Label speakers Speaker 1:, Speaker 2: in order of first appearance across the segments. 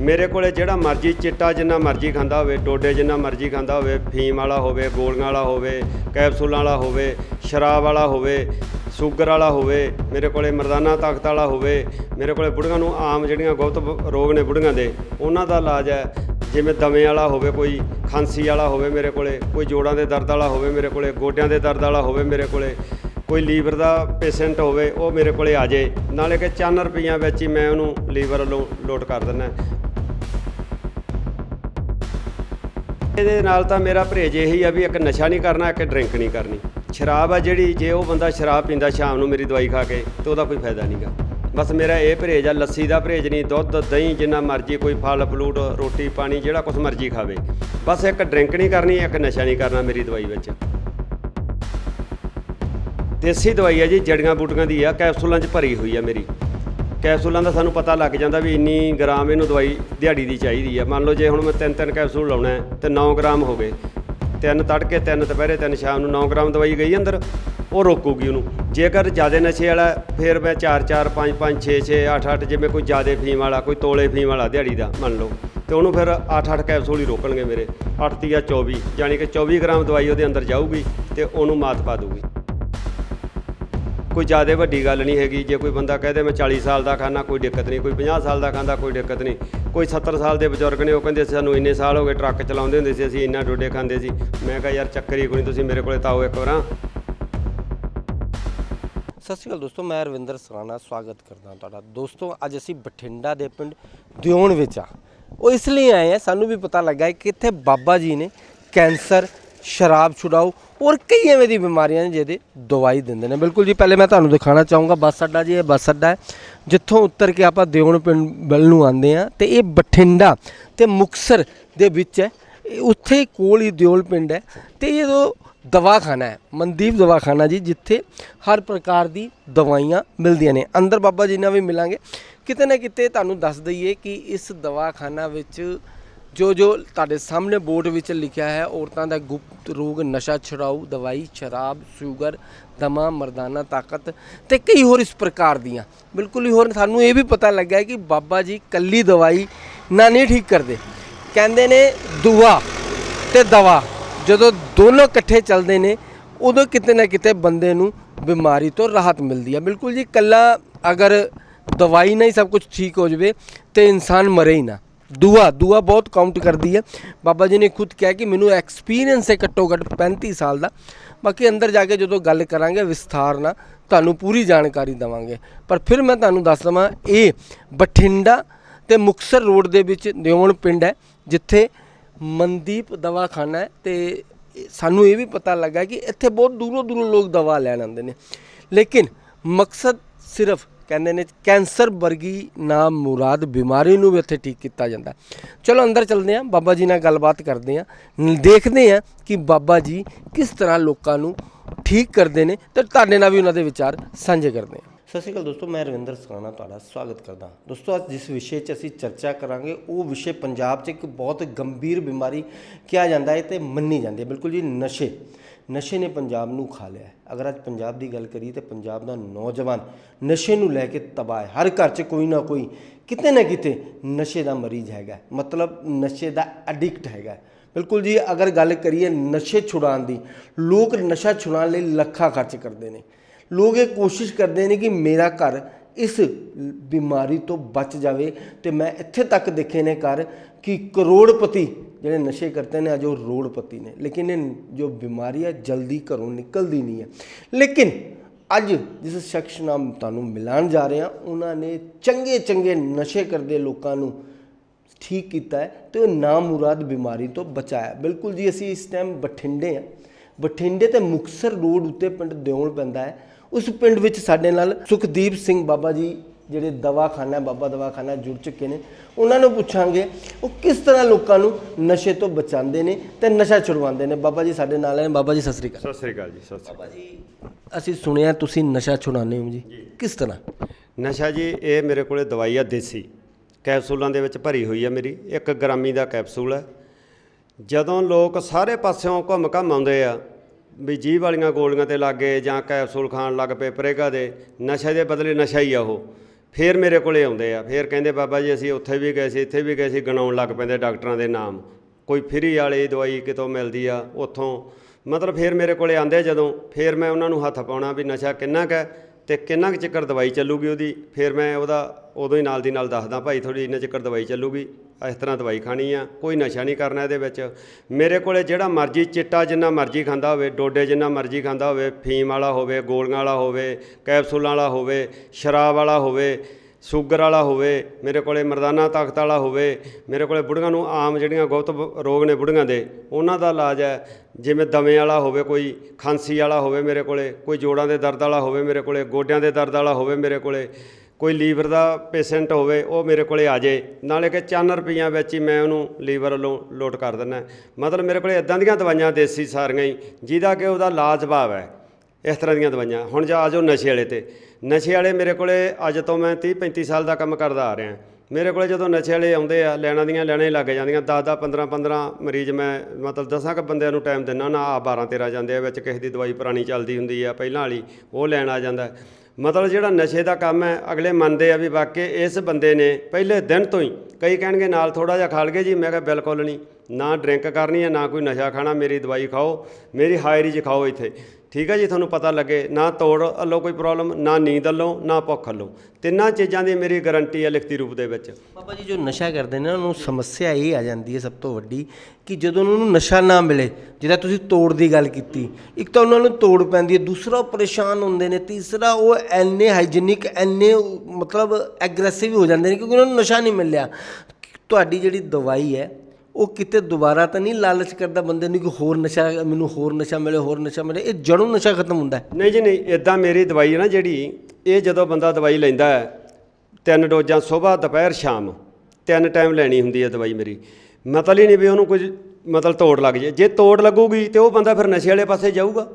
Speaker 1: ਮੇਰੇ ਕੋਲੇ ਜਿਹੜਾ ਮਰਜ਼ੀ ਚਿੱਟਾ ਜਿੰਨਾ ਮਰਜ਼ੀ ਖਾਂਦਾ ਹੋਵੇ ਡੋਡੇ ਜਿੰਨਾ ਮਰਜ਼ੀ ਖਾਂਦਾ ਹੋਵੇ, ਫੀਮ ਵਾਲਾ ਹੋਵੇ, ਗੋਲੀਆਂ ਵਾਲਾ ਹੋਵੇ, ਕੈਪਸੂਲਾਂ ਵਾਲਾ ਹੋਵੇ, ਸ਼ਰਾਬ ਵਾਲਾ ਹੋਵੇ, ਸ਼ੂਗਰ ਵਾਲਾ ਹੋਵੇ, ਮੇਰੇ ਕੋਲੇ ਮਰਦਾਨਾ ਤਾਕਤ ਵਾਲਾ ਹੋਵੇ, ਮੇਰੇ ਕੋਲੇ ਬੁੜੀਆਂ ਨੂੰ ਆਮ ਜਿਹੜੀਆਂ ਗੁਪਤ ਰੋਗ ਨੇ ਬੁੜੀਆਂ ਦੇ, ਉਹਨਾਂ ਦਾ ਇਲਾਜ ਹੈ। ਜਿਵੇਂ ਦਮੇ ਵਾਲਾ ਹੋਵੇ ਕੋਈ, ਖਾਂਸੀ ਵਾਲਾ ਹੋਵੇ ਮੇਰੇ ਕੋਲੇ, ਕੋਈ ਜੋੜਾਂ ਦੇ ਦਰਦ ਵਾਲਾ ਹੋਵੇ ਮੇਰੇ ਕੋਲੇ, ਗੋਡਿਆਂ ਦੇ ਦਰਦ ਵਾਲਾ ਹੋਵੇ ਮੇਰੇ ਕੋਲੇ, ਕੋਈ ਲੀਵਰ ਦਾ ਪੇਸ਼ੈਂਟ ਹੋਵੇ, ਉਹ ਮੇਰੇ ਕੋਲੇ ਆ ਜੇ ਨਾਲੇ ਕਿ ਚੰਨ ਰੁਪਈਆਂ ਵਿੱਚ ਹੀ ਮੈਂ ਉਹਨੂੰ ਲੀਵਰ ਵੱਲੋਂ ਲੋਟ ਕਰ ਦਿੰਦਾ। ਇਹਦੇ ਨਾਲ ਤਾਂ ਮੇਰਾ ਪਰਹੇਜ ਇਹੀ ਆ ਵੀ ਇੱਕ ਨਸ਼ਾ ਨਹੀਂ ਕਰਨਾ, ਇੱਕ ਡਰਿੰਕ ਨਹੀਂ ਕਰਨੀ। ਸ਼ਰਾਬ ਆ ਜਿਹੜੀ, ਜੇ ਉਹ ਬੰਦਾ ਸ਼ਰਾਬ ਪੀਂਦਾ ਸ਼ਾਮ ਨੂੰ ਮੇਰੀ ਦਵਾਈ ਖਾ ਕੇ, ਤੇ ਉਹਦਾ ਕੋਈ ਫਾਇਦਾ ਨਹੀਂਗਾ ਬਸ ਮੇਰਾ ਇਹ ਪਰਹੇਜ ਆ, ਲੱਸੀ ਦਾ ਪਰਹੇਜ ਨਹੀਂ, ਦੁੱਧ, ਦਹੀਂ, ਜਿੰਨਾ ਮਰਜ਼ੀ, ਕੋਈ ਫਲ ਫਲੂਟ ਰੋਟੀ, ਪਾਣੀ, ਜਿਹੜਾ ਕੁਝ ਮਰਜ਼ੀ ਖਾਵੇ। ਬਸ ਇੱਕ ਡਰਿੰਕ ਨਹੀਂ ਕਰਨੀ, ਇੱਕ ਨਸ਼ਾ ਨਹੀਂ ਕਰਨਾ ਮੇਰੀ ਦਵਾਈ ਵਿੱਚ। ਦੇਸੀ ਦਵਾਈ ਹੈ ਜੀ, ਜੜੀਆਂ ਬੂਟੀਆਂ ਦੀ ਆ, ਕੈਪਸੂਲਾਂ 'ਚ ਭਰੀ ਹੋਈ ਆ ਮੇਰੀ। ਕੈਪਸੂਲਾਂ ਦਾ ਸਾਨੂੰ ਪਤਾ ਲੱਗ ਜਾਂਦਾ ਵੀ ਇੰਨੀ ਗ੍ਰਾਮ ਇਹਨੂੰ ਦਵਾਈ ਦਿਹਾੜੀ ਦੀ ਚਾਹੀਦੀ ਆ। ਮੰਨ ਲਓ ਜੇ ਹੁਣ ਮੈਂ ਤਿੰਨ ਤਿੰਨ ਕੈਪਸੂਲ ਲਾਉਣਾ ਹੈ ਤੇ 9 ਗ੍ਰਾਮ ਹੋ ਗਏ। ਤਿੰਨ ਤੜਕੇ, ਤਿੰਨ ਦੁਪਹਿਰੇ, ਤਿੰਨ ਸ਼ਾਮ ਨੂੰ 9 ਗ੍ਰਾਮ ਦਵਾਈ ਗਈ ਅੰਦਰ, ਉਹ ਰੋਕੂਗੀ ਉਹਨੂੰ। ਜੇਕਰ ਜ਼ਿਆਦਾ ਨਸ਼ੇ ਵਾਲਾ, ਫਿਰ ਮੈਂ 4 4 5 5 6 6 8 8 ਜਿਵੇਂ ਕੋਈ ਜ਼ਿਆਦਾ ਫੀਮ ਵਾਲਾ, ਕੋਈ ਤੋਲੇ ਫੀਮ ਵਾਲਾ ਦਿਹਾੜੀ ਦਾ, ਮੰਨ ਲਓ। ਤੇ ਉਹਨੂੰ ਫਿਰ 8 8 ਕੈਪਸੂਲ ਹੀ ਰੋਕਣਗੇ ਮੇਰੇ 8 ਤੀਆ 24 ਯਾਨੀ ਕਿ 24 ਗ੍ਰਾਮ ਦਵਾਈ ਉਹਦੇ ਅੰਦਰ ਜਾਊਗੀ ਤੇ ਉਹਨੂੰ ਮਾਤ ਪਾ ਦੂਗੀ ਕੋਈ ਜ਼ਿਆਦਾ ਵੱਡੀ ਗੱਲ ਨਹੀਂ ਹੈਗੀ, ਜੇ ਕੋਈ ਬੰਦਾ ਕਹਦੇ ਮੈਂ 40 ਸਾਲ ਦਾ ਖਾਣਾ ਕੋਈ ਦਿੱਕਤ ਨਹੀਂ, ਕੋਈ 50 ਸਾਲ ਦਾ ਖਾਂਦਾ, ਕੋਈ ਦਿੱਕਤ ਨਹੀਂ। ਕੋਈ 70 ਸਾਲ ਦੇ ਬਜ਼ੁਰਗ ਨੇ, ਉਹ ਕਹਿੰਦੇ ਸਾਨੂੰ ਇੰਨੇ ਸਾਲ ਹੋ ਗਏ ਟਰੱਕ ਚਲਾਉਂਦੇ ਹੁੰਦੇ ਸੀ, ਅਸੀਂ ਇੰਨਾ ਡੋਡੇ ਖਾਂਦੇ ਸੀ। ਮੈਂ ਕਿਹਾ, ਯਾਰ ਚੱਕਰ ਹੀ ਕੋਈ ਤੁਸੀਂ ਮੇਰੇ ਕੋਲੇ ਤਾਂ ਆਓ ਇੱਕ ਵਾਰਾਂ।
Speaker 2: ਸਤਿ ਸ਼੍ਰੀ ਅਕਾਲ ਦੋਸਤੋ, ਮੈਂ ਰਵਿੰਦਰ ਸਰਾਣਾ, ਸਵਾਗਤ ਕਰਦਾ ਤੁਹਾਡਾ। ਦੋਸਤੋ, ਅੱਜ ਅਸੀਂ ਬਠਿੰਡਾ ਦੇ ਪਿੰਡ ਦਿਉਣ ਵਿੱਚ ਆ। ਉਹ ਇਸ ਲਈ ਆਏ ਆ, ਸਾਨੂੰ ਵੀ ਪਤਾ ਲੱਗਾ ਕਿ ਇੱਥੇ ਬਾਬਾ ਜੀ ਨੇ ਕੈਂਸਰ, ਸ਼ਰਾਬ ਛੁਡਾਓ ਔਰ ਕਈ ਐਵੇਂ ਦੀ ਬਿਮਾਰੀਆਂ ਨੇ ਜਿਹਦੇ ਦਵਾਈ ਦਿੰਦੇ ਨੇ। ਬਿਲਕੁਲ ਜੀ, ਪਹਿਲੇ ਮੈਂ ਤੁਹਾਨੂੰ ਦਿਖਾਣਾ ਚਾਹੂੰਗਾ, ਬੱਸ ਅੱਡਾ ਜੀ, ਇਹ ਬੱਸ ਅੱਡਾ ਹੈ, ਜਿੱਥੋਂ ਉੱਤਰ ਕੇ ਆਪਾਂ ਦਿਉਣ ਪਿੰਡ ਵੱਲ ਨੂੰ ਆਉਂਦੇ ਆ ਤੇ ਇਹ ਬਠਿੰਡਾ ਤੇ ਮੁਕਸਰ ਦੇ ਵਿੱਚ ਹੈ। ਉੱਥੇ ਕੋਲ ਹੀ ਦਿਉਲ ਪਿੰਡ ਹੈ ਤੇ ਇਹ ਜੋ ਦਵਾਖਾਨਾ ਹੈ, ਮਨਦੀਪ ਦਵਾਖਾਨਾ ਜੀ, ਜਿੱਥੇ ਹਰ ਪ੍ਰਕਾਰ ਦੀ ਦਵਾਈਆਂ ਮਿਲਦੀਆਂ ਨੇ। ਅੰਦਰ ਬਾਬਾ ਜੀ ਨਾਲ ਵੀ ਮਿਲਾਂਗੇ। ਕਿਤੇ ਨਾ ਕਿਤੇ ਤੁਹਾਨੂੰ ਦੱਸ ਦਈਏ ਕਿ ਇਸ ਦਵਾਖਾਨਾ ਵਿੱਚ ਜੋ ਜੋ ਤੁਹਾਡੇ ਸਾਹਮਣੇ ਬੋਰਡ ਵਿੱਚ ਲਿਖਿਆ ਹੈ, ਔਰਤਾਂ ਦਾ ਗੁਪਤ ਰੋਗ, ਨਸ਼ਾ ਛੁਡਾਊ, ਦਵਾਈ, ਸ਼ਰਾਬ, ਸ਼ੂਗਰ, ਦਮਾ, ਮਰਦਾਨਾ, ਤਾਕਤ ਤੇ ਕਈ ਹੋਰ ਇਸ ਪ੍ਰਕਾਰ ਦੀਆਂ। ਬਿਲਕੁਲ ਹੀ ਹੋਰ ਸਾਨੂੰ ਇਹ ਵੀ ਪਤਾ ਲੱਗਾ ਕਿ ਬਾਬਾ ਜੀ ਕੱਲੀ ਦਵਾਈ ਨਾ ਨਹੀਂ ਠੀਕ ਕਰਦੇ। ਕਹਿੰਦੇ ਨੇ ਦੁਆ ਤੇ ਦਵਾ। ਜਦੋਂ ਦੋਨੋਂ ਇਕੱਠੇ ਚੱਲਦੇ ਨੇ, ਉਦੋਂ ਕਿਤੇ ਨਾ ਕਿਤੇ ਬੰਦੇ ਨੂੰ ਬਿਮਾਰੀ ਤੋਂ ਰਾਹਤ ਮਿਲਦੀ ਹੈ। ਬਿਲਕੁਲ ਜੀ, ਕੱਲਾ ਅਗਰ ਦਵਾਈ ਨਾਲ ਹੀ ਸਭ ਕੁਝ ਠੀਕ ਹੋ ਜਵੇ, ਤੇ ਇਨਸਾਨ ਮਰੇ ਹੀ ਨਾ। ਦੁਆ ਦੁਆ ਬਹੁਤ ਕਾਊਂਟ ਕਰਦੀ ਹੈ ਬਾਬਾ ਜੀ ਨੇ ਖੁਦ ਕਿਹਾ ਕਿ ਮੈਨੂੰ ਐਕਸਪੀਰੀਅੰਸ ਹੈ ਘੱਟੋ ਘੱਟ 35 ਸਾਲ ਦਾ। ਬਾਕੀ ਅੰਦਰ ਜਾ ਕੇ ਜਦੋਂ ਗੱਲ ਕਰਾਂਗੇ ਵਿਸਥਾਰ ਨਾਲ, ਤੁਹਾਨੂੰ ਪੂਰੀ ਜਾਣਕਾਰੀ ਦਵਾਂਗੇ। ਪਰ ਫਿਰ ਮੈਂ ਤੁਹਾਨੂੰ ਦੱਸ ਦਵਾਂ, ਇਹ ਬਠਿੰਡਾ ਤੇ ਮੁਕਸਰ ਰੋਡ ਦੇ ਵਿੱਚ ਦਿਉਣ ਪਿੰਡ ਹੈ, ਜਿੱਥੇ ਮਨਦੀਪ ਦਵਾਖਾਨਾ ਹੈ ਤੇ ਸਾਨੂੰ ਇਹ ਵੀ ਪਤਾ ਲੱਗਾ ਕਿ ਇੱਥੇ ਬਹੁਤ ਦੂਰੋਂ ਦੂਰੋਂ ਲੋਕ ਦਵਾ ਲੈਣ ਆਉਂਦੇ ਨੇ। ਲੇਕਿਨ ਮਕਸਦ ਸਿਰਫ ਕਹਿੰਦੇ ਨੇ ਕੈਂਸਰ ਵਰਗੀ ਨਾ ਮੁਰਾਦ ਬਿਮਾਰੀ ਨੂੰ ਵੀ ਇੱਥੇ ਠੀਕ ਕੀਤਾ ਜਾਂਦਾ। ਚਲੋ ਅੰਦਰ ਚੱਲਦੇ ਹਾਂ, ਬਾਬਾ ਜੀ ਨਾਲ ਗੱਲਬਾਤ ਕਰਦੇ ਹਾਂ। ਦੇਖਦੇ ਹਾਂ ਕਿ ਬਾਬਾ ਜੀ ਕਿਸ ਤਰ੍ਹਾਂ ਲੋਕਾਂ ਨੂੰ ਠੀਕ ਕਰਦੇ ਨੇ ਤੇ ਤੁਹਾਡੇ ਨਾਲ ਵੀ ਉਹਨਾਂ ਦੇ ਵਿਚਾਰ ਸਾਂਝੇ ਕਰਦੇ ਹਾਂ। ਸਤਿ ਸ਼੍ਰੀ ਅਕਾਲ ਦੋਸਤੋ, ਮੈਂ ਰਵਿੰਦਰ ਸਰਾਣਾ, ਤੁਹਾਡਾ ਸਵਾਗਤ ਕਰਦਾ ਦੋਸਤੋ, ਅੱਜ ਜਿਸ ਵਿਸ਼ੇ 'ਚ ਅਸੀਂ ਚਰਚਾ ਕਰਾਂਗੇ, ਉਹ ਵਿਸ਼ੇ ਪੰਜਾਬ 'ਚ ਇੱਕ ਬਹੁਤ ਗੰਭੀਰ ਬਿਮਾਰੀ ਕਿਹਾ ਜਾਂਦਾ ਹੈ ਤੇ ਮੰਨੀ ਜਾਂਦੀ ਹੈ। ਬਿਲਕੁਲ ਜੀ, ਨਸ਼ੇ। ਨਸ਼ੇ ਨੇ ਪੰਜਾਬ ਨੂੰ ਖਾ ਲਿਆ ਅਗਰ ਅੱਜ ਪੰਜਾਬ ਦੀ ਗੱਲ ਕਰੀਏ ਤੇ ਪੰਜਾਬ ਦਾ ਨੌਜਵਾਨ ਨਸ਼ੇ ਨੂੰ ਲੈ ਕੇ ਤਬਾਹ ਹੈ। ਹਰ ਘਰ 'ਚ ਕੋਈ ਨਾ ਕੋਈ ਕਿਤੇ ਨਾ ਕਿਤੇ ਨਸ਼ੇ ਦਾ ਮਰੀਜ਼ ਹੈਗਾ ਮਤਲਬ ਨਸ਼ੇ ਦਾ ਐਡਿਕਟ ਹੈਗਾ ਬਿਲਕੁਲ ਜੀ, ਅਗਰ ਗੱਲ ਕਰੀਏ ਨਸ਼ੇ ਛੁਡਾਉਣ ਦੀ, ਲੋਕ ਨਸ਼ਾ ਛੁਡਾਉਣ ਲਈ ਲੱਖਾਂ ਖਰਚ ਕਰਦੇ ਨੇ। ਲੋਕ ਇਹ ਕੋਸ਼ਿਸ਼ ਕਰਦੇ ਨੇ ਕਿ ਮੇਰਾ ਘਰ ਇਸ ਬਿਮਾਰੀ ਤੋਂ ਬਚ ਜਾਵੇ ਤੇ ਮੈਂ ਇੱਥੇ ਤੱਕ ਦੇਖੇ ਨੇ ਘਰ ਕਿ ਕਰੋੜਪਤੀ ਜਿਹੜੇ ਨਸ਼ੇ ਕਰਤੇ ਨੇ, ਅੱਜ ਉਹ ਰੋੜਪਤੀ ਨੇ। ਲੇਕਿਨ ਇਹ ਜੋ ਬਿਮਾਰੀ ਹੈ ਜਲਦੀ ਘਰੋਂ ਨਿਕਲਦੀ ਨਹੀਂ ਹੈ। ਲੇਕਿਨ ਅੱਜ ਜਿਸ ਸ਼ਖਸ ਨਾਲ ਤੁਹਾਨੂੰ ਮਿਲਾਨ ਜਾ ਰਹੇ ਹਾਂ ਉਹਨਾਂ ਨੇ ਚੰਗੇ ਚੰਗੇ ਨਸ਼ੇ ਕਰਦੇ ਲੋਕਾਂ ਨੂੰ ਠੀਕ ਕੀਤਾ ਹੈ ਤੇ ਉਹ ਨਾਮੁਰਾਦ ਬਿਮਾਰੀ ਤੋਂ ਬਚਾਇਆ ਬਿਲਕੁਲ ਜੀ, ਅਸੀਂ ਇਸ ਟਾਈਮ ਬਠਿੰਡੇ ਆ ਬਠਿੰਡੇ ਤੇ ਮੁਕਸਰ ਰੋਡ ਉੱਤੇ ਪਿੰਡ ਦਿਉਣ ਪੈਂਦਾ ਹੈ। ਉਸ ਪਿੰਡ ਵਿੱਚ ਸਾਡੇ ਨਾਲ ਸੁਖਦੀਪ ਸਿੰਘ ਬਾਬਾ ਜੀ ਜਿਹੜੇ ਦਵਾਖਾਨਾ ਬਾਬਾ ਦਵਾਖਾਨਾ ਜੁੜ ਚੁੱਕੇ ਨੇ ਉਹਨਾਂ ਨੂੰ ਪੁੱਛਾਂਗੇ ਉਹ ਕਿਸ ਤਰ੍ਹਾਂ ਲੋਕਾਂ ਨੂੰ ਨਸ਼ੇ ਤੋਂ ਬਚਾਉਂਦੇ ਨੇ ਤੇ ਨਸ਼ਾ ਛੁਡਵਾਉਂਦੇ ਨੇ? ਬਾਬਾ ਜੀ ਸਾਡੇ ਨਾਲ ਹੈ ਬਾਬਾ ਜੀ ਸਤਿ ਸ੍ਰੀ ਅਕਾਲ।
Speaker 1: ਸਤਿ ਸ੍ਰੀ ਅਕਾਲ ਜੀ ਸਤਿ ਸ੍ਰੀ
Speaker 2: ਬਾਬਾ ਜੀ ਅਸੀਂ ਸੁਣਿਆ ਤੁਸੀਂ ਨਸ਼ਾ ਛੁਡਾਉਂਦੇ ਹੋ ਜੀ। ਕਿਸ ਤਰ੍ਹਾਂ?
Speaker 1: ਨਸ਼ਾ ਜੀ ਇਹ ਮੇਰੇ ਕੋਲੇ ਦਵਾਈ ਆ ਦੇਸੀ। ਕੈਪਸੂਲਾਂ ਦੇ ਵਿੱਚ ਭਰੀ ਹੋਈ ਆ ਮੇਰੀ। 1 ਗ੍ਰਾਮੀ ਦਾ ਕੈਪਸੂਲ ਹੈ ਜਦੋਂ ਲੋਕ ਸਾਰੇ ਪਾਸਿਓਂ ਘੁੰਮ ਘੰਮ ਆਉਂਦੇ ਆ ਵੀ ਜੀਭ ਵਾਲੀਆਂ ਗੋਲੀਆਂ ਤੇ ਲੱਗੇ ਜਾਂ ਕੈਪਸੂਲ ਖਾਣ ਲੱਗ ਪਏ ਪ੍ਰੇਗਾ ਦੇ ਨਸ਼ੇ ਦੇ ਬਦਲੇ ਨਸ਼ਾ ਹੀ ਆ ਉਹ। ਫੇਰ ਮੇਰੇ ਕੋਲੇ ਆਉਂਦੇ ਆ। ਫੇਰ ਕਹਿੰਦੇ, ਬਾਬਾ ਜੀ, ਅਸੀਂ ਉੱਥੇ ਵੀ ਗਏ ਸੀ, ਇੱਥੇ ਵੀ ਗਏ ਸੀ। ਗਣਾਉਣ ਲੱਗ ਪੈਂਦੇ ਡਾਕਟਰਾਂ ਦੇ ਨਾਮ। ਕੋਈ ਫਰੀ ਵਾਲੀ ਦਵਾਈ ਕਿਤੋਂ ਮਿਲਦੀ ਆ ਉੱਥੋਂ। ਮਤਲਬ ਫੇਰ ਮੇਰੇ ਕੋਲੇ ਆਂਦੇ ਜਦੋਂ, ਫੇਰ ਮੈਂ ਉਹਨਾਂ ਨੂੰ ਹੱਥ ਪਾਉਣਾ ਵੀ ਨਸ਼ਾ ਕਿੰਨਾ ਕੁ ਹੈ ਤੇ ਕਿੰਨਾ ਕੁ ਚੱਕਰ ਦਵਾਈ ਚੱਲੂਗੀ ਉਹਦੀ। ਫਿਰ ਮੈਂ ਉਹਦਾ ਉਦੋਂ ਹੀ ਨਾਲ ਦੀ ਨਾਲ ਦੱਸਦਾ, ਭਾਈ ਥੋੜੀ ਇੰਨੇ ਚੱਕਰ ਦਵਾਈ ਚੱਲੂਗੀ। ਇਸ ਤਰ੍ਹਾਂ ਦਵਾਈ ਖਾਣੀ ਆ, ਕੋਈ ਨਸ਼ਾ ਨਹੀਂ ਕਰਨਾ ਇਹਦੇ ਵਿੱਚ। ਮੇਰੇ ਕੋਲੇ ਜਿਹੜਾ ਮਰਜ਼ੀ ਚਿੱਟਾ ਜਿੰਨਾ ਮਰਜ਼ੀ ਖਾਂਦਾ ਹੋਵੇ, ਡੋਡੇ ਜਿੰਨਾ ਮਰਜ਼ੀ ਖਾਂਦਾ ਹੋਵੇ, ਫੀਮ ਵਾਲਾ ਹੋਵੇ, ਗੋਲੀਆਂ ਵਾਲਾ ਹੋਵੇ, ਕੈਪਸੂਲਾਂ ਵਾਲਾ ਹੋਵੇ, ਸ਼ਰਾਬ ਵਾਲਾ ਹੋਵੇ, ਸ਼ੂਗਰ ਵਾਲਾ ਹੋਵੇ, ਮੇਰੇ ਕੋਲੇ ਮਰਦਾਨਾ ਤਾਕਤ ਵਾਲਾ ਹੋਵੇ, ਮੇਰੇ ਕੋਲੇ ਬੁੜੀਆਂ ਨੂੰ ਆਮ ਜਿਹੜੀਆਂ ਗੁਪਤ ਰੋਗ ਨੇ ਬੁੜੀਆਂ ਦੇ, ਉਹਨਾਂ ਦਾ ਇਲਾਜ ਹੈ। ਜਿਵੇਂ ਦਮੇ ਵਾਲਾ ਹੋਵੇ ਕੋਈ, ਖਾਂਸੀ ਵਾਲਾ ਹੋਵੇ ਮੇਰੇ ਕੋਲੇ, ਕੋਈ ਜੋੜਾਂ ਦੇ ਦਰਦ ਵਾਲਾ ਹੋਵੇ ਮੇਰੇ ਕੋਲੇ, ਗੋਡਿਆਂ ਦੇ ਦਰਦ ਵਾਲਾ ਹੋਵੇ ਮੇਰੇ ਕੋਲੇ ਕੋਈ ਲੀਵਰ ਦਾ ਪੇਸ਼ੈਂਟ ਹੋਵੇ, ਉਹ ਮੇਰੇ ਕੋਲੇ ਆ ਜੇ ਨਾਲੇ ਕਿ ਚੰਨ ਰੁਪਈਆਂ ਵਿੱਚ ਹੀ ਮੈਂ ਉਹਨੂੰ ਲੀਵਰ ਵੱਲੋਂ ਲੋਟ ਕਰ ਦਿੰਦਾ। ਮਤਲਬ ਮੇਰੇ ਕੋਲੇ ਇਦਾਂ ਦੀਆਂ ਦਵਾਈਆਂ ਦੇਸੀ ਸਾਰੀਆਂ ਹੀ, ਜਿਹਦਾ ਕਿ ਉਹਦਾ ਲਾਜਵਾਬ ਹੈ। ਇਸ ਤਰ੍ਹਾਂ ਦੀਆਂ ਦਵਾਈਆਂ। ਹੁਣ ਜਾ ਆਜੋ ਨਸ਼ੇ ਵਾਲੇ ਤੇ। ਨਸ਼ੇ ਵਾਲੇ ਮੇਰੇ ਕੋਲੇ ਅੱਜ ਤੋਂ ਮੈਂ 30 35 ਸਾਲ ਦਾ ਕੰਮ ਕਰਦਾ ਆ ਰਿਹਾ। ਮੇਰੇ ਕੋਲੇ ਜਦੋਂ ਨਸ਼ੇ ਵਾਲੇ ਆਉਂਦੇ ਆ, ਲੈਣਾ ਦੀਆਂ ਲੈਣਾ ਹੀ ਲੱਗ ਜਾਂਦੀਆਂ। 10 10 15 15 ਮਰੀਜ਼ ਮੈਂ ਮਤਲਬ ਦਸਾਂ ਕੁ ਬੰਦਿਆਂ ਨੂੰ ਟਾਈਮ ਦਿੰਦਾ ਨਾ। ਆ 12 13 ਜਾਂਦੇ ਆ ਵਿੱਚ ਕਿਸੇ ਦੀ ਦਵਾਈ ਪੁਰਾਣੀ ਚੱਲਦੀ ਹੁੰਦੀ ਆ, ਪਹਿਲਾਂ ਵਾਲੀ, ਉਹ ਲੈਣ ਆ ਜਾਂਦਾ। ਮਤਲਬ ਜਿਹੜਾ ਨਸ਼ੇ ਦਾ ਕੰਮ ਹੈ, ਅਗਲੇ ਮੰਨਦੇ ਆ ਵੀ ਵਾਕਈ ਇਸ ਬੰਦੇ ਨੇ ਪਹਿਲੇ ਦਿਨ ਤੋਂ ਹੀ ਕਈ ਕਹਿਣਗੇ ਨਾਲ ਥੋੜਾ ਜਿਹਾ ਖਾ ਲਗੇ ਜੀ, ਮੈਂ ਕਿਹਾ ਬਿਲਕੁਲ ਨਹੀਂ, ਨਾ ਡਰਿੰਕ ਕਰਨੀ ਹੈ, ਨਾ ਕੋਈ ਨਸ਼ਾ ਖਾਣਾ, ਮੇਰੀ ਦਵਾਈ ਖਾਓ, ਮੇਰੀ ਹਾਇਰੀ 'ਚ ਖਾਓ ਇੱਥੇ। ਠੀਕ ਹੈ ਜੀ, ਤੁਹਾਨੂੰ ਪਤਾ ਲੱਗੇ, ਨਾ ਤੋੜ ਅੱਲੋ ਕੋਈ ਪ੍ਰੋਬਲਮ ਨਾ ਨੀਂਦ ਵੱਲੋਂ ਨਾ ਭੁੱਖ ਵੱਲੋਂ ਤਿੰਨਾਂ ਚੀਜ਼ਾਂ ਦੀ ਮੇਰੀ ਗਾਰੰਟੀ ਹੈ ਲਿਖਤੀ ਰੂਪ ਦੇ ਵਿੱਚ।
Speaker 2: ਬਾਬਾ ਜੀ, ਜੋ ਨਸ਼ਾ ਕਰਦੇ ਨੇ ਉਹਨਾਂ ਨੂੰ ਸਮੱਸਿਆ ਇਹ ਆ ਜਾਂਦੀ ਹੈ ਸਭ ਤੋਂ ਵੱਡੀ ਕਿ ਜਦੋਂ ਉਹਨਾਂ ਨੂੰ ਨਸ਼ਾ ਨਾ ਮਿਲੇ ਜਿਹੜਾ ਤੁਸੀਂ ਤੋੜ ਦੀ ਗੱਲ ਕੀਤੀ, ਇੱਕ ਤਾਂ ਉਹਨਾਂ ਨੂੰ ਤੋੜ ਪੈਂਦੀ ਹੈ, ਦੂਸਰਾ ਉਹ ਪਰੇਸ਼ਾਨ ਹੁੰਦੇ ਨੇ, ਤੀਸਰਾ ਉਹ ਐਨੇ ਹਾਈਜੀਨਿਕ ਐਨੇ ਮਤਲਬ ਐਗਰੈਸਿਵ ਹੋ ਜਾਂਦੇ ਨੇ ਕਿਉਂਕਿ ਉਹਨਾਂ ਨੂੰ ਨਸ਼ਾ ਨਹੀਂ ਮਿਲਿਆ। ਤੁਹਾਡੀ ਜਿਹੜੀ ਦਵਾਈ ਹੈ ਉਹ ਕਿਤੇ ਦੁਬਾਰਾ ਤਾਂ ਨਹੀਂ ਲਾਲਚ ਕਰਦਾ ਬੰਦੇ ਨੂੰ ਕਿ ਹੋਰ ਨਸ਼ਾ, ਮੈਨੂੰ ਹੋਰ ਨਸ਼ਾ ਮਿਲੇ, ਹੋਰ ਨਸ਼ਾ ਮਿਲੇ। ਇਹ ਜੜੋਂ ਨਸ਼ਾ ਖਤਮ ਹੁੰਦਾ
Speaker 1: ਨਹੀਂ ਜੀ, ਨਹੀਂ ਇਦਾਂ ਮੇਰੀ ਦਵਾਈ ਹੈ ਨਾ ਜਿਹੜੀ, ਇਹ ਜਦੋਂ ਬੰਦਾ ਦਵਾਈ ਲੈਂਦਾ ਹੈ, ਤਿੰਨ ਡੋਜ਼ਾਂ ਸਵੇਰ, ਦੁਪਹਿਰ, ਸ਼ਾਮ, ਤਿੰਨ ਟਾਈਮ ਲੈਣੀ ਹੁੰਦੀ ਹੈ ਦਵਾਈ ਮੇਰੀ। ਮਤਲਬ ਹੀ ਨਹੀਂ ਵੀ ਉਹਨੂੰ ਕੁਝ ਮਤਲਬ ਤੋੜ ਲੱਗ ਜੇ ਜੇ ਤੋੜ ਲੱਗੂਗੀ ਤੇ ਉਹ ਬੰਦਾ ਫਿਰ ਨਸ਼ੇ ਵਾਲੇ ਪਾਸੇ ਜਾਊਗਾ।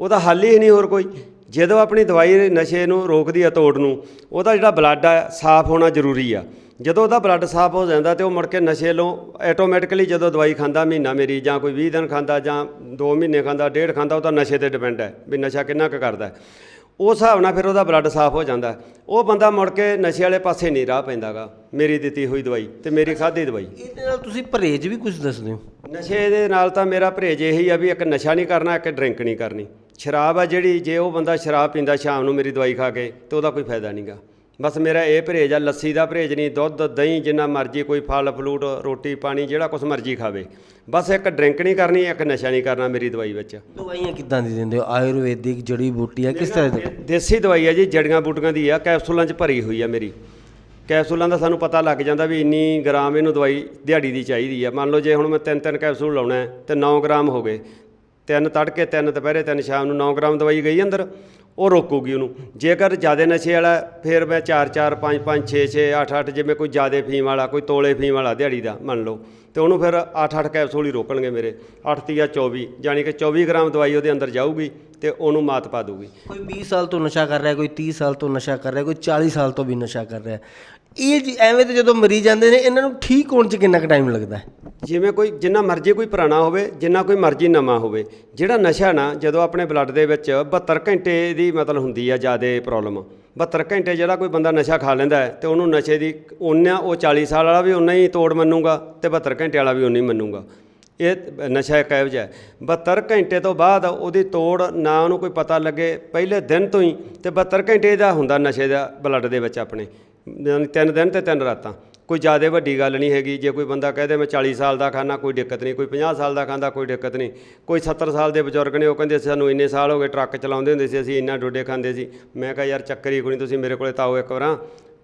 Speaker 1: ਉਹਦਾ ਹੱਲ ਹੀ ਨਹੀਂ ਹੋਰ ਕੋਈ। ਜਦੋਂ ਆਪਣੀ ਦਵਾਈ ਨਸ਼ੇ ਨੂੰ ਰੋਕਦੀ ਆ ਤੋੜ ਨੂੰ, ਉਹਦਾ ਜਿਹੜਾ ਬਲੱਡ ਆ, ਸਾਫ਼ ਹੋਣਾ ਜ਼ਰੂਰੀ ਆ। ਜਦੋਂ ਉਹਦਾ ਬਲੱਡ ਸਾਫ਼ ਹੋ ਜਾਂਦਾ ਤੇ ਉਹ ਮੁੜ ਕੇ ਨਸ਼ੇ ਲੋ ਆਟੋਮੈਟਿਕਲੀ ਜਦੋਂ ਦਵਾਈ ਖਾਂਦਾ ਮਹੀਨਾ ਮੇਰੀ ਜਾਂ ਕੋਈ 20 ਦਿਨ ਖਾਂਦਾ ਜਾਂ 2 ਮਹੀਨੇ ਖਾਂਦਾ ਡੇਢ ਖਾਂਦਾ ਉਹ ਤਾਂ ਨਸ਼ੇ ਤੇ ਡਿਪੈਂਡ ਹੈ ਵੀ ਨਸ਼ਾ ਕਿੰਨਾ ਕੁ ਕਰਦਾ। ਉਸ ਹਿਸਾਬ ਨਾਲ ਫਿਰ ਉਹਦਾ ਬਲੱਡ ਸਾਫ਼ ਹੋ ਜਾਂਦਾ। ਉਹ ਬੰਦਾ ਮੁੜ ਕੇ ਨਸ਼ੇ ਵਾਲੇ ਪਾਸੇ ਨਹੀਂ ਰਾਹ ਪੈਂਦਾਗਾ ਮੇਰੀ ਦਿੱਤੀ ਹੋਈ ਦਵਾਈ ਤੇ ਮੇਰੀ ਖਾਧੀ ਦਵਾਈ
Speaker 2: ਇਹਦੇ ਨਾਲ ਤੁਸੀਂ ਪਰਹੇਜ਼ ਵੀ ਕੁਝ ਦੱਸਦੇ ਹੋ
Speaker 1: ਨਸ਼ੇ ਦੇ ਨਾਲ ਤਾਂ ਮੇਰਾ ਪਰਹੇਜ ਇਹੀ ਆ ਵੀ ਇੱਕ ਨਸ਼ਾ ਨਹੀਂ ਕਰਨਾ ਇੱਕ ਡਰਿੰਕ ਨਹੀਂ ਕਰਨੀ ਸ਼ਰਾਬ ਆ ਜਿਹੜੀ ਜੇ ਉਹ ਬੰਦਾ ਸ਼ਰਾਬ ਪੀਂਦਾ ਸ਼ਾਮ ਨੂੰ ਮੇਰੀ ਦਵਾਈ ਖਾ ਕੇ ਤੇ ਉਹਦਾ ਕੋਈ ਫਾਇਦਾ ਨਹੀਂਗਾ ਬਸ ਮੇਰਾ ਇਹ ਪਰਹੇਜ ਆ ਲੱਸੀ ਦਾ ਪਰਹੇਜ ਨਹੀਂ ਦੁੱਧ ਦਹੀਂ ਜਿੰਨਾ ਮਰਜ਼ੀ ਕੋਈ ਫਲ ਫਲੂਟ ਰੋਟੀ ਪਾਣੀ ਜਿਹੜਾ ਕੁਝ ਮਰਜ਼ੀ ਖਾਵੇ। ਬਸ ਇੱਕ ਡਰਿੰਕ ਨਹੀਂ ਕਰਨੀ ਇੱਕ ਨਸ਼ਾ ਨਹੀਂ ਕਰਨਾ ਮੇਰੀ ਦਵਾਈ ਵਿੱਚ।
Speaker 2: ਦਵਾਈਆਂ ਕਿੱਦਾਂ ਦੀ ਦਿੰਦੇ ਹੋ? ਆਯੁਰਵੈਦਿਕ ਜੜੀ ਬੂਟੀਆਂ ਕਿਸ ਤਰ੍ਹਾਂ ਦੀ?
Speaker 1: ਦੇਸੀ ਦਵਾਈ ਆ ਜੀ ਜੜੀਆਂ ਬੂਟੀਆਂ ਦੀ ਆ ਕੈਪਸੂਲਾਂ 'ਚ ਭਰੀ ਹੋਈ ਆ ਮੇਰੀ। ਕੈਪਸੂਲਾਂ ਦਾ ਸਾਨੂੰ ਪਤਾ ਲੱਗ ਜਾਂਦਾ ਵੀ ਇੰਨੀ ਗ੍ਰਾਮ ਇਹਨੂੰ ਦਵਾਈ ਦਿਹਾੜੀ ਦੀ ਚਾਹੀਦੀ ਆ। ਮੰਨ ਲਓ ਜੇ ਹੁਣ ਮੈਂ ਤਿੰਨ ਤਿੰਨ ਕੈਪਸੂਲ ਲਾਉਣਾ ਤੇ 9 ਗ੍ਰਾਮ ਹੋ ਗਏ ਤਿੰਨ ਤੜਕੇ, ਤਿੰਨ ਦੁਪਹਿਰੇ, ਤਿੰਨ ਸ਼ਾਮ ਨੂੰ 9 ਗ੍ਰਾਮ ਦਵਾਈ ਗਈ ਅੰਦਰ, ਉਹ ਰੋਕੂਗੀ ਉਹਨੂੰ। ਜੇਕਰ ਜ਼ਿਆਦਾ ਨਸ਼ੇ ਵਾਲਾ, ਫਿਰ ਮੈਂ 4 4 5 5 6 6 8 8 ਜਿਵੇਂ ਕੋਈ ਜ਼ਿਆਦਾ ਫੀਮ ਵਾਲਾ, ਕੋਈ ਤੋਲੇ ਫੀਮ ਵਾਲਾ ਦਿਹਾੜੀ ਦਾ, ਮੰਨ ਲਓ, ਤੇ ਉਹਨੂੰ ਫਿਰ 8 8 ਕੈਪਸੂਲ ਹੀ ਰੋਕਣਗੇ ਮੇਰੇ 8 ਤੀਆ 24 ਯਾਨੀ ਕਿ 24 ਗ੍ਰਾਮ ਦਵਾਈ ਉਹਦੇ ਅੰਦਰ ਜਾਊਗੀ ਤੇ ਉਹਨੂੰ ਮਾਤ ਪਾ ਦੂਗੀ
Speaker 2: ਕੋਈ 20 ਸਾਲ ਤੋਂ ਨਸ਼ਾ ਕਰ ਰਿਹਾ, ਕੋਈ 30 ਸਾਲ ਤੋਂ ਨਸ਼ਾ ਕਰ ਰਿਹਾ, ਕੋਈ 40 ਸਾਲ ਤੋਂ ਵੀ ਨਸ਼ਾ ਕਰ ਰਿਹਾ। ਇਹ ਐਵੇਂ ਤੇ ਜਦੋਂ ਮਰੀ ਜਾਂਦੇ ਨੇ, ਇਹਨਾਂ ਨੂੰ ਠੀਕ ਹੋਣ 'ਚ ਕਿੰਨਾ ਕੁ ਟਾਈਮ ਲੱਗਦਾ? ਹੈ
Speaker 1: ਜਿਵੇਂ ਕੋਈ, ਜਿੰਨਾ ਮਰਜ਼ੀ ਕੋਈ ਪੁਰਾਣਾ ਹੋਵੇ, ਜਿੰਨਾ ਕੋਈ ਮਰਜ਼ੀ ਨਵਾਂ ਹੋਵੇ, ਜਿਹੜਾ ਨਸ਼ਾ ਨਾ, ਜਦੋਂ ਆਪਣੇ ਬਲੱਡ ਦੇ ਵਿੱਚ 72 ਘੰਟੇ ਦੀ ਮਤਲਬ ਹੁੰਦੀ ਆ ਜਿਆਦੇ ਪ੍ਰੋਬਲਮ 72 ਘੰਟੇ ਜਿਹੜਾ ਕੋਈ ਬੰਦਾ ਨਸ਼ਾ ਖਾ ਲੈਂਦਾ ਹੈ, ਤੇ ਉਹਨੂੰ ਨਸ਼ੇ ਦੀ ਉਨਾ ਉਹ 40 ਸਾਲ ਵਾਲਾ ਵੀ ਉਨਾ ਹੀ ਤੋੜ ਮੰਨੂਗਾ, ਤੇ 72 ਘੰਟੇ ਵਾਲਾ ਵੀ ਉਨਾ ਹੀ ਮੰਨੂਗਾ। ਇਹ ਨਸ਼ਾ ਇੱਕ ਇਹੋ ਜਿਹਾ ਹੈ। 72 ਘੰਟੇ ਤੋਂ ਬਾਅਦ ਉਹਦੀ ਤੋੜ ਨਾ ਉਹਨੂੰ ਕੋਈ ਪਤਾ ਲੱਗੇ, ਪਹਿਲੇ ਦਿਨ ਤੋਂ ਹੀ, ਤੇ 72 ਘੰਟੇ ਦਾ ਹੁੰਦਾ ਨਸ਼ੇ ਦਾ ਬਲੱਡ ਦੇ ਵਿੱਚ ਆਪਣੇ ਤਿੰਨ ਦਿਨ ਤੇ ਤਿੰਨ ਰਾਤਾਂ। ਕੋਈ ਜ਼ਿਆਦਾ ਵੱਡੀ ਗੱਲ ਨਹੀਂ ਹੈਗੀ, ਜੇ ਕੋਈ ਬੰਦਾ ਕਹਦੇ ਮੈਂ 40 ਸਾਲ ਦਾ ਖਾਣਾ ਕੋਈ ਦਿੱਕਤ ਨਹੀਂ, ਕੋਈ 50 ਸਾਲ ਦਾ ਖਾਂਦਾ, ਕੋਈ ਦਿੱਕਤ ਨਹੀਂ। ਕੋਈ 70 ਸਾਲ ਦੇ ਬਜ਼ੁਰਗ ਨੇ, ਉਹ ਕਹਿੰਦੇ ਸਾਨੂੰ ਇੰਨੇ ਸਾਲ ਹੋ ਗਏ ਟਰੱਕ ਚਲਾਉਂਦੇ ਹੁੰਦੇ ਸੀ, ਅਸੀਂ ਇੰਨਾ ਡੋਡੇ ਖਾਂਦੇ ਸੀ। ਮੈਂ ਕਿਹਾ, ਯਾਰ ਚੱਕਰ ਹੀ ਕੋਈ ਤੁਸੀਂ ਮੇਰੇ ਕੋਲੇ ਤਾਓ ਇੱਕ ਵਾਰਾਂ।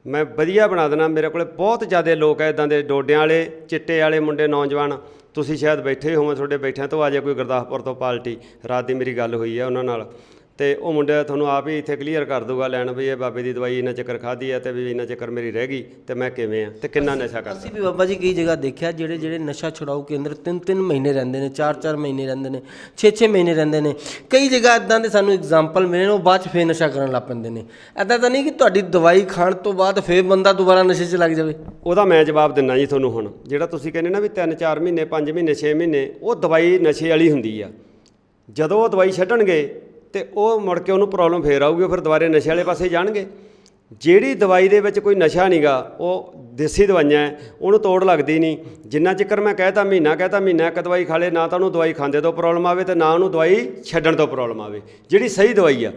Speaker 1: ਮੈਂ ਵਧੀਆ ਬਣਾ ਦੇਣਾ ਮੇਰੇ ਕੋਲੇ ਬਹੁਤ ਜ਼ਿਆਦਾ ਲੋਕ ਐ ਇਦਾਂ ਦੇ ਡੋਡਿਆਂ ਵਾਲੇ, ਚਿੱਟੇ ਵਾਲੇ ਮੁੰਡੇ, ਨੌਜਵਾਨ। ਤੁਸੀਂ ਸ਼ਾਇਦ ਬੈਠੇ ਹੋਵੋ, ਤੁਹਾਡੇ ਬੈਠਿਆਂ ਤੋਂ ਆ ਜਾਏ ਕੋਈ ਗੁਰਦਾਸਪੁਰ ਤੋਂ ਪਾਰਟੀ ਰਾਤ ਦੀ ਮੇਰੀ ਗੱਲ ਹੋਈ ਹੈ ਉਹਨਾਂ ਨਾਲ। ਤੇ ਉਹ ਮੁੰਡਾ ਤੁਹਾਨੂੰ ਆਪ ਹੀ ਇੱਥੇ ਕਲੀਅਰ ਕਰ ਦੂਗਾ ਲੈਣ ਵੀ ਇਹ ਬਾਬੇ ਦੀ ਦਵਾਈ ਇੰਨਾ ਚੱਕਰ ਖਾਧੀ ਹੈ ਤੇ ਵੀ ਇੰਨਾ ਚੱਕਰ ਮੇਰੀ ਰਹਿ ਗਈ ਤੇ ਮੈਂ ਕਿਵੇਂ ਆ ਤੇ ਕਿੰਨਾ ਨਸ਼ਾ ਕਰਦਾ?
Speaker 2: ਅਸੀਂ ਵੀ ਬਾਬਾ ਜੀ ਕਈ ਜਗ੍ਹਾ ਦੇਖਿਆ ਜਿਹੜੇ ਜਿਹੜੇ ਨਸ਼ਾ ਛੁਡਾਊ ਕੇਂਦਰ ਤਿੰਨ ਤਿੰਨ ਮਹੀਨੇ ਰਹਿੰਦੇ ਨੇ ਚਾਰ ਚਾਰ ਮਹੀਨੇ ਰਹਿੰਦੇ ਨੇ 6 6 ਮਹੀਨੇ ਰਹਿੰਦੇ ਨੇ। ਕਈ ਜਗ੍ਹਾ ਇਦਾਂ ਦੇ ਸਾਨੂੰ ਐਗਜ਼ਾਮਪਲ ਮਿਲੇ ਨੇ ਉਹ ਬਾਅਦ ਚ ਫੇਰ ਨਸ਼ਾ ਕਰਨ ਲੱਗ ਪੈਂਦੇ ਨੇ। ਐਦਾਂ ਤਾਂ ਨਹੀਂ ਕਿ ਤੁਹਾਡੀ ਦਵਾਈ ਖਾਣ ਤੋਂ ਬਾਅਦ ਫੇਰ ਬੰਦਾ ਦੁਬਾਰਾ ਨਸ਼ੇ 'ਚ ਲੱਗ ਜਾਵੇ।
Speaker 1: ਉਹਦਾ ਮੈਂ ਜਵਾਬ ਦਿੰਨਾ ਜੀ ਤੁਹਾਨੂੰ ਹੁਣ ਜਿਹੜਾ ਤੁਸੀਂ ਕਹਿੰਦੇ ਨਾ ਵੀ 3-4 ਮਹੀਨੇ 5 ਮਹੀਨੇ 6 ਮਹੀਨੇ ਉਹ ਦਵਾਈ ਨਸ਼ੇ ਵਾਲੀ ਹੁੰਦੀ ਆ। ਜਦੋਂ ਉਹ ਦਵਾਈ ਛੱਡਣਗੇ ਤੇ ਉਹ ਮੁੜ ਕੇ ਉਹਨੂੰ ਪ੍ਰੋਬਲਮ ਫੇਰ ਆਊਗੀ ਫਿਰ ਦੁਬਾਰੇ ਨਸ਼ੇ ਵਾਲੇ ਪਾਸੇ ਜਾਣਗੇ। ਜਿਹੜੀ ਦਵਾਈ ਦੇ ਵਿੱਚ ਕੋਈ ਨਸ਼ਾ ਨਹੀਂਗਾ ਉਹ ਦੇਸੀ ਦਵਾਈਆਂ ਹੈ, ਉਹਨੂੰ ਤੋੜ ਲੱਗਦੀ ਨਹੀਂ ਜਿੰਨਾ ਚਿਕਰ ਮੈਂ ਕਹਿਤਾ ਮਹੀਨਾ ਕਹਿਤਾ ਮਹੀਨਾ ਇੱਕ ਦਵਾਈ ਖਾ ਲੇ ਨਾ ਤਾਂ ਉਹਨੂੰ ਦਵਾਈ ਖਾਂਦੇ ਤੋਂ ਪ੍ਰੋਬਲਮ ਆਵੇ ਤੇ ਨਾ ਉਹਨੂੰ ਦਵਾਈ ਛੱਡਣ ਤੋਂ ਪ੍ਰੋਬਲਮ ਆਵੇ। ਜਿਹੜੀ ਸਹੀ ਦਵਾਈ ਆ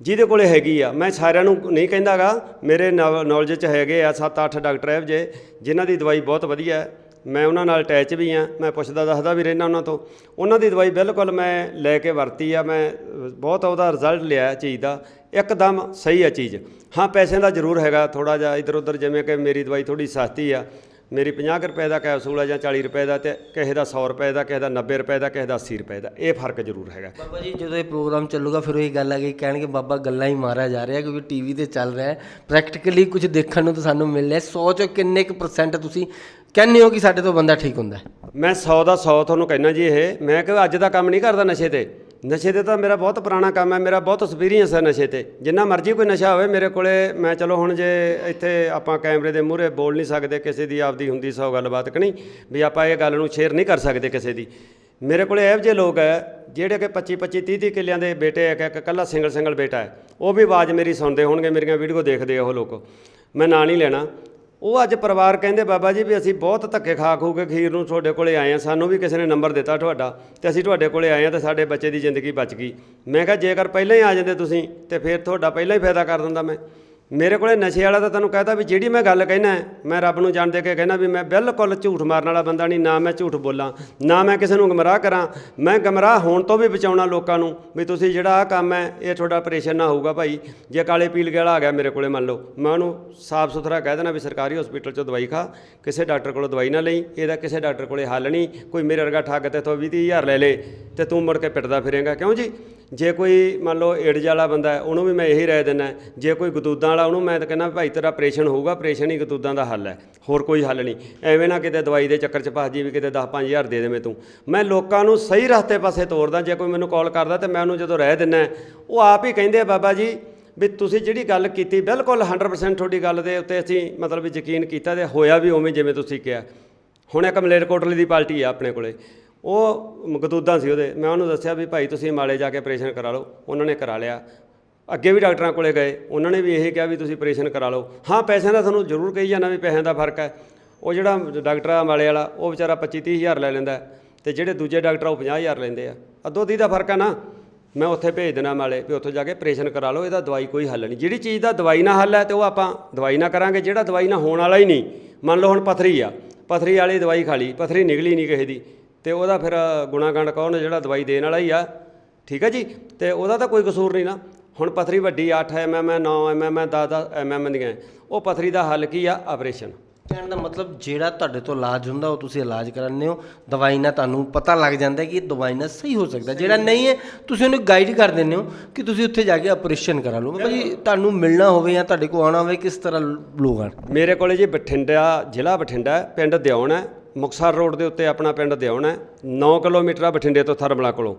Speaker 1: ਜਿਹਦੇ ਕੋਲੇ ਹੈਗੀ ਆ ਮੈਂ ਸਾਰਿਆਂ ਨੂੰ ਨਹੀਂ ਕਹਿੰਦਾਗਾ ਮੇਰੇ ਨੌਲੇਜ 'ਚ ਹੈਗੇ ਆ 7-8 ਡਾਕਟਰ ਇਹੋ ਜੇ ਜਿਨ੍ਹਾਂ ਦੀ ਦਵਾਈ ਬਹੁਤ ਵਧੀਆ ਹੈ ਮੈਂ ਉਹਨਾਂ ਨਾਲ ਅਟੈਚ ਵੀ ਆ ਮੈਂ ਪੁੱਛਦਾ ਦੱਸਦਾ ਵੀ ਰਹਿਣਾ ਉਹਨਾਂ ਤੋਂ। ਉਹਨਾਂ ਦੀ ਦਵਾਈ ਬਿਲਕੁਲ ਮੈਂ ਲੈ ਕੇ ਵਰਤੀ ਆ, ਮੈਂ, ਬਹੁਤ ਉਹਦਾ ਰਿਜ਼ਲਟ ਲਿਆ ਚੀਜ਼ ਦਾ। ਇੱਕਦਮ ਸਹੀ ਆ ਚੀਜ਼। ਹਾਂ, ਪੈਸਿਆਂ ਦਾ ਜ਼ਰੂਰ ਹੈਗਾ ਥੋੜਾ ਜਿਹਾ ਇਧਰ ਉਧਰ ਜਿਵੇਂ ਕਿ ਮੇਰੀ ਦਵਾਈ ਥੋੜੀ ਸਸਤੀ ਆ। ਮੇਰੀ 50 ਕੁ ਰੁਪਏ ਦਾ ਕੈਪਸੂਲ ਆ ਜਾਂ 40 ਰੁਪਏ ਦਾ ਤੇ ਕਿਸੇ ਦਾ 100 ਰੁਪਏ ਦਾ ਕਿਸੇ ਦਾ 90 ਰੁਪਏ ਦਾ ਕਿਸੇ ਦਾ 80 ਰੁਪਏ ਦਾ। ਇਹ ਫ਼ਰਕ ਜ਼ਰੂਰ ਹੈਗਾ।
Speaker 2: ਬਾਬਾ ਜੀ ਜਦੋਂ ਇਹ ਪ੍ਰੋਗਰਾਮ ਚੱਲੂਗਾ ਫਿਰ ਉਹੀ ਗੱਲ ਆ ਗਈ ਕਹਿਣਗੇ ਬਾਬਾ ਗੱਲਾਂ ਹੀ ਮਾਰਿਆ ਜਾ ਰਿਹਾ ਕਿਉਂਕਿ ਟੀਵੀ ਤੇ ਚੱਲ ਰਿਹਾ ਹੈ। ਪ੍ਰੈਕਟੀਕਲੀ ਕੁਝ ਦੇਖਣ ਨੂੰ ਤਾਂ ਸਾਨੂੰ ਮਿਲ ਰਿਹਾ 100 ਚੋਂ ਕਿੰਨੇ ਕੁ ਪਰਸੈਂਟ ਤੁਸੀਂ ਕਹਿੰਦੇ ਹੋ ਕਿ ਸਾਡੇ ਤੋਂ ਬੰਦਾ ਠੀਕ ਹੁੰਦਾ ਹੈ?
Speaker 1: ਮੈਂ 100 ਦਾ 100 ਤੁਹਾਨੂੰ ਕਹਿਣਾ ਜੀ ਇਹ। ਮੈਂ ਕਿ ਅੱਜ ਦਾ ਕੰਮ ਨਹੀਂ ਕਰਦਾ ਨਸ਼ੇ ਤੇ? ਨਸ਼ੇ ਤੇ ਤਾਂ ਮੇਰਾ ਬਹੁਤ ਪੁਰਾਣਾ ਕੰਮ ਹੈ, ਮੇਰਾ ਬਹੁਤ ਐਕਸਪੀਰੀਅੰਸ ਹੈ ਨਸ਼ੇ ਤੇ। ਜਿੰਨਾ ਮਰਜ਼ੀ ਕੋਈ ਨਸ਼ਾ ਹੋਵੇ, ਮੇਰੇ ਕੋਲੇ ਮੈਂ ਚਲੋ ਹੁਣ ਜੇ ਇੱਥੇ ਆਪਾਂ ਕੈਮਰੇ ਦੇ ਮੂਹਰੇ ਬੋਲ ਨਹੀਂ ਸਕਦੇ, ਕਿਸੇ ਦੀ ਆਪਦੀ ਹੁੰਦੀ ਸੌ ਗੱਲਬਾਤ ਕਣੀ ਵੀ ਆਪਾਂ ਇਹ ਗੱਲ ਨੂੰ ਸ਼ੇਅਰ ਨਹੀਂ ਕਰ ਸਕਦੇ ਕਿਸੇ ਦੀ। ਮੇਰੇ ਕੋਲੇ ਇਹੋ ਜਿਹੇ ਲੋਕ ਹੈ, ਜਿਹੜੇ ਕਿ 25 25 30 30 ਕਿੱਲਿਆਂ ਦੇ ਬੇਟੇ ਇੱਕ ਇੱਕ ਇਕੱਲਾ ਸਿੰਗਲ ਸਿੰਗਲ ਬੇਟਾ ਹੈ। ਉਹ ਵੀ ਆਵਾਜ਼ ਮੇਰੀ ਸੁਣਦੇ ਹੋਣਗੇ, ਮੇਰੀਆਂ ਵੀਡੀਓ ਦੇਖਦੇ ਆ ਉਹ ਲੋਕ। ਮੈਂ ਨਾਂ ਨਹੀਂ ਲੈਣਾ। ਉਹ ਅੱਜ ਪਰਿਵਾਰ ਕਹਿੰਦੇ, ਬਾਬਾ ਜੀ ਵੀ ਅਸੀਂ ਬਹੁਤ ਧੱਕੇ ਖਾ ਖੂ ਕੇ ਖੀਰ ਨੂੰ ਤੁਹਾਡੇ ਕੋਲੇ ਆਏ ਆ ਸਾਨੂੰ ਵੀ ਕਿਸੇ ਨੇ ਨੰਬਰ ਦਿੱਤਾ ਤੁਹਾਡਾ ਤੇ ਅਸੀਂ ਤੁਹਾਡੇ ਕੋਲੇ ਆਏ ਆ ਤੇ ਸਾਡੇ ਬੱਚੇ ਦੀ ਜ਼ਿੰਦਗੀ ਬਚ ਗਈ। ਮੈਂ ਕਿਹਾ ਜੇਕਰ ਪਹਿਲਾਂ ਹੀ ਆ ਜਾਂਦੇ ਤੁਸੀਂ ਤੇ ਫਿਰ ਤੁਹਾਡਾ ਪਹਿਲਾਂ ਹੀ ਫਾਇਦਾ ਕਰ ਦਿੰਦਾ ਮੈਂ। ਮੇਰੇ ਕੋਲੇ ਨਸ਼ੇ ਵਾਲਾ ਤਾਂ ਤੁਹਾਨੂੰ ਕਹਤਾ ਵੀ ਜਿਹੜੀ ਮੈਂ ਗੱਲ ਕਹਿਣਾ ਮੈਂ ਰੱਬ ਨੂੰ ਜਾਣ ਦੇ ਕੇ ਕਹਿਣਾ ਵੀ ਮੈਂ ਬਿਲਕੁਲ ਝੂਠ ਮਾਰਨ ਵਾਲਾ ਬੰਦਾ ਨਹੀਂ, ਨਾ ਮੈਂ ਝੂਠ ਬੋਲਾਂ, ਨਾ ਮੈਂ ਕਿਸੇ ਨੂੰ ਗਮਰਾਹ ਕਰਾਂ। ਮੈਂ ਗਮਰਾਹ ਹੋਣ ਤੋਂ ਵੀ ਬਚਾਉਣਾ ਲੋਕਾਂ ਨੂੰ ਵੀ ਤੁਸੀਂ ਜਿਹੜਾ ਆਹ ਕੰਮ ਹੈ, ਇਹ ਤੁਹਾਡਾ ਆਪਰੇਸ਼ਨ ਨਾ ਹੋਊਗਾ ਭਾਈ। ਜੇ ਕਾਲੇ ਪੀਲ ਵਾਲਾ ਆ ਗਿਆ ਮੇਰੇ ਕੋਲੇ ਮੰਨ ਲਓ, ਮੈਂ ਉਹਨੂੰ ਸਾਫ਼ ਸੁਥਰਾ ਕਹਿ ਦੇਣਾ ਵੀ ਸਰਕਾਰੀ ਹਸਪੀਟਲ 'ਚੋਂ ਦਵਾਈ ਖਾ, ਕਿਸੇ ਡਾਕਟਰ ਕੋਲੋਂ ਦਵਾਈ ਨਾ ਲਈ, ਇਹਦਾ ਕਿਸੇ ਡਾਕਟਰ ਕੋਲੇ ਹੱਲ ਨਹੀਂ, ਕੋਈ ਮੇਰੇ ਵਰਗਾ ਠੱਗ ਤੇ ਤੋਂ 20 ਹਜ਼ਾਰ ਲੈ ਲੇ ਤੇ ਤੂੰ ਮੁੜ ਕੇ ਪਿੱਟਦਾ ਫਿਰੇਂਗਾ। ਕਿਉਂ ਜੀ? ਜੇ ਕੋਈ ਮੰਨ ਲਓ ਏਡਜ਼ ਵਾਲਾ ਬੰਦਾ ਹੈ, ਉਹਨੂੰ ਵੀ ਮੈਂ ਇਹੀ ਰਾਏ ਦਿੰਦਾ ਜੇ ਕੋਈ ਗਦੂਦਾਂ ਵਾਲਾ ਉਹਨੂੰ ਮੈਂ ਤਾਂ ਕਹਿੰਦਾ ਭਾਈ ਤੇਰਾ ਆਪਰੇਸ਼ਨ ਹੋਊਗਾ ਆਪਰੇਸ਼ਨ ਹੀ ਗਤੂਦਾਂ ਦਾ ਹੱਲ ਹੈ। ਹੋਰ ਕੋਈ ਹੱਲ ਨਹੀਂ। ਐਵੇਂ ਨਾ ਕਿਤੇ ਦਵਾਈ ਦੇ ਚੱਕਰ 'ਚ ਫਸ ਜੀ ਵੀ ਕਿਤੇ 10-5000 ਦੇ ਦੇਵੇਂ ਤੂੰ। ਮੈਂ ਲੋਕਾਂ ਨੂੰ ਸਹੀ ਰਸਤੇ ਪਾਸੇ ਤੋਰਦਾ, ਜੇ ਕੋਈ ਮੈਨੂੰ ਕਾਲ ਕਰਦਾ ਤੇ ਮੈਂ ਉਹਨੂੰ ਜਦੋਂ ਰਹਿ ਦਿੰਦਾ, ਉਹ ਆਪ ਹੀ ਕਹਿੰਦੇ ਆ ਬਾਬਾ ਜੀ ਵੀ ਤੁਸੀਂ ਜਿਹੜੀ ਗੱਲ ਕੀਤੀ, ਬਿਲਕੁਲ 100% ਤੁਹਾਡੀ ਗੱਲ ਦੇ ਉੱਤੇ ਅਸੀਂ ਮਤਲਬ ਵੀ ਯਕੀਨ ਕੀਤਾ ਤੇ ਹੋਇਆ ਵੀ ਉਵੇਂ ਜਿਵੇਂ ਤੁਸੀਂ ਕਿਹਾ। ਹੁਣ ਇੱਕ ਮਲੇਰਕੋਟਲੇ ਦੀ ਪਾਰਟੀ ਆ ਆਪਣੇ ਕੋਲੇ। ਉਹ ਗਦੂਦਾਂ ਸੀ ਉਹਦੇ। ਮੈਂ ਉਹਨੂੰ ਦੱਸਿਆ ਵੀ ਭਾਈ ਤੁਸੀਂ ਮਾਲੇ ਜਾ ਕੇ ਆਪਰੇਸ਼ਨ ਕਰਾ ਲਓ। ਉਹਨਾਂ ਨੇ ਕਰਾ ਲਿਆ। ਅੱਗੇ ਵੀ ਡਾਕਟਰਾਂ ਕੋਲੇ ਗਏ ਉਹਨਾਂ ਨੇ ਵੀ ਇਹ ਕਿਹਾ ਵੀ ਤੁਸੀਂ ਆਪਰੇਸ਼ਨ ਕਰਾ ਲਓ। ਹਾਂ ਪੈਸਿਆਂ ਦਾ ਤੁਹਾਨੂੰ ਜ਼ਰੂਰ ਕਹੀ ਜਾਂਦਾ ਵੀ ਪੈਸਿਆਂ ਦਾ ਫ਼ਰਕ ਹੈ। ਉਹ ਜਿਹੜਾ ਡਾਕਟਰ ਆ ਮਾਲੇ ਵਾਲਾ ਉਹ ਵਿਚਾਰਾ 25 30 ਹਜ਼ਾਰ ਲੈ ਲੈਂਦਾ ਹੈ, ਤੇ ਜਿਹੜੇ ਦੂਜੇ ਡਾਕਟਰ ਆ ਉਹ 50 ਹਜ਼ਾਰ ਲੈਂਦੇ ਆ। ਅੱਧੋ ਅੱਧੀ ਦਾ ਫ਼ਰਕ ਹੈ ਨਾ ਮੈਂ ਉੱਥੇ ਭੇਜ ਦੇਣਾ ਮਾਲੇ ਵੀ ਉੱਥੇ ਜਾ ਕੇ ਆਪਰੇਸ਼ਨ ਕਰਾ ਲਓ ਇਹਦਾ ਦਵਾਈ ਕੋਈ ਹੱਲ ਨਹੀਂ। ਜਿਹੜੀ ਚੀਜ਼ ਦਾ ਦਵਾਈ ਨਾਲ ਹੱਲ ਹੈ ਤੇ ਉਹ ਆਪਾਂ ਦਵਾਈ ਨਾ ਕਰਾਂਗੇ ਜਿਹੜਾ ਦਵਾਈ ਨਾਲ ਹੋਣ ਵਾਲਾ ਹੀ ਨਹੀਂ। ਮੰਨ ਲਓ ਹੁਣ ਪਥਰੀ ਆ ਪਥਰੀ ਵਾਲੀ ਦਵਾਈ ਖਾ ਲਈ ਪਥਰੀ ਨਿਕਲੀ ਨਹੀਂ ਕਿਸੇ ਦੀ ਤੇ ਉਹਦਾ ਫਿਰ ਗੁਣਾਗੰਡ ਕੌਣ ਜਿਹੜਾ ਦਵਾਈ ਦੇਣ ਵਾਲਾ ਹੀ ਆ। ਠੀਕ ਹੈ ਜੀ? ਤੇ ਉਹਦਾ ਤਾਂ ਕੋਈ ਕਸੂਰ ਨਹੀਂ ਨਾ। ਹੁਣ ਪਥਰੀ ਵੱਡੀ 8 ਐਮਐਮ 9 ਐਮਐਮ 10 ਐਮਐਮ ਦੀਆਂ। ਉਹ ਪਥਰੀ ਦਾ ਹੱਲ ਕੀ ਆ? ਆਪਰੇਸ਼ਨ।
Speaker 2: ਕਹਿਣ ਦਾ ਮਤਲਬ ਜਿਹੜਾ ਤੁਹਾਡੇ ਤੋਂ ਇਲਾਜ ਹੁੰਦਾ ਉਹ ਤੁਸੀਂ ਇਲਾਜ ਕਰਾਉਂਦੇ ਹੋ। ਦਵਾਈ ਨਾਲ ਤੁਹਾਨੂੰ ਪਤਾ ਲੱਗ ਜਾਂਦਾ ਕਿ ਇਹ ਦਵਾਈ ਨਾਲ ਸਹੀ ਹੋ ਸਕਦਾ। ਜਿਹੜਾ ਨਹੀਂ ਹੈ ਤੁਸੀਂ ਉਹਨੂੰ ਗਾਈਡ ਕਰ ਦਿੰਦੇ ਹੋ ਕਿ ਤੁਸੀਂ ਉੱਥੇ ਜਾ ਕੇ ਆਪਰੇਸ਼ਨ ਕਰਾ ਲਓ। ਭਾਜੀ ਤੁਹਾਨੂੰ ਮਿਲਣਾ ਹੋਵੇ ਜਾਂ ਤੁਹਾਡੇ ਕੋਲ ਆਉਣਾ ਹੋਵੇ ਕਿਸ ਤਰ੍ਹਾਂ ਲੋਕ ਆਣ
Speaker 1: ਮੇਰੇ ਕੋਲੇ ਜੀ ਬਠਿੰਡਾ ਜ਼ਿਲ੍ਹਾ ਬਠਿੰਡਾ ਹੈ, ਪਿੰਡ ਦਿਉਣ ਹੈ। ਮੁਕਸਰ ਰੋਡ ਦੇ ਉੱਤੇ ਆਪਣਾ ਪਿੰਡ ਦਿਉਣ ਹੈ। 9 ਕਿਲੋਮੀਟਰ ਆ ਬਠਿੰਡੇ ਤੋਂ ਥਰਮਲਾ ਕੋਲੋਂ।